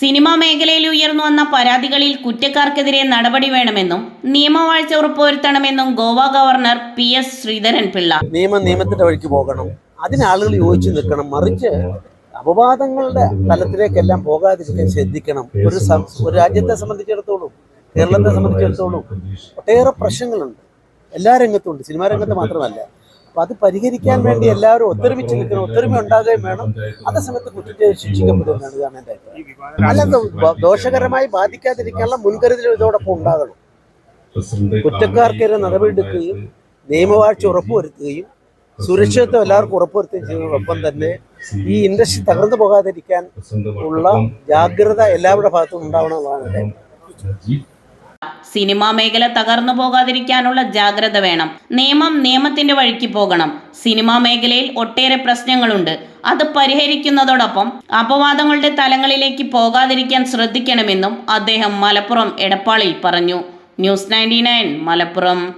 Cinema മേഖലയിൽ ഉയർന്നു വന്ന പരാതികളിൽ കുറ്റക്കാർക്കെതിരെ നടപടി വേണമെന്നും നിയമവാഴ്ച ഉറപ്പുവരുത്തണമെന്നും Goa governor P S Sreedharan Pillai നിയമം നിയമത്തിന്റെ വഴിക്ക് പോകണം. അതിന് ആളുകൾ യോജിച്ച് നിൽക്കണം. മറിച്ച് അപവാദങ്ങളുടെ തലത്തിലേക്കെല്ലാം പോകാതിരിക്കാൻ ശ്രദ്ധിക്കണം. ഒരു ഒരു രാജ്യത്തെ സംബന്ധിച്ചിടത്തോളം കേരളത്തെ സംബന്ധിച്ചിടത്തോളം ഒട്ടേറെ പ്രശ്നങ്ങളുണ്ട്. എല്ലാ രംഗത്തും ഉണ്ട്. സിനിമാ രംഗത്ത് മാത്രമല്ല. അപ്പൊ അത് പരിഹരിക്കാൻ വേണ്ടി എല്ലാവരും ഒത്തൊരുമിച്ച് നിൽക്കണം ഒത്തൊരുമ ഉണ്ടാകുകയും വേണം. അതേസമയത്ത് കുറ്റത്തെ ശിക്ഷിക്കപ്പെടുന്നതാണ് ഇതാണ് എന്റെ അഭിപ്രായം. അല്ലാതെ ദോഷകരമായി ബാധിക്കാതിരിക്കാനുള്ള മുൻകരുതൽ ഇതോടൊപ്പം ഉണ്ടാകണം. കുറ്റക്കാർക്കെതിരെ നടപടിയെടുക്കുകയും നിയമവാഴ്ച ഉറപ്പുവരുത്തുകയും സുരക്ഷിതത്വം എല്ലാവർക്കും ഉറപ്പുവരുത്തുകയും ചെയ്യുന്നതോടൊപ്പം തന്നെ ഈ ഇൻഡസ്ട്രി തകർന്നു പോകാതിരിക്കാൻ ഉള്ള ജാഗ്രത എല്ലാവരുടെ ഭാഗത്തും ഉണ്ടാവണമെന്നാണ് എന്റെ. സിനിമാ മേഖല തകർന്നു പോകാതിരിക്കാനുള്ള ജാഗ്രത വേണം. നിയമം നിയമത്തിന്റെ വഴിക്ക് പോകണം. സിനിമാ മേഖലയിൽ ഒട്ടേറെ പ്രശ്നങ്ങളുണ്ട്. അത് പരിഹരിക്കുന്നതോടൊപ്പം അപവാദങ്ങളുടെ തലങ്ങളിലേക്ക് പോകാതിരിക്കാൻ ശ്രദ്ധിക്കണമെന്നും അദ്ദേഹം മലപ്പുറം എടപ്പാളിൽ പറഞ്ഞു. News ninety Malappuram.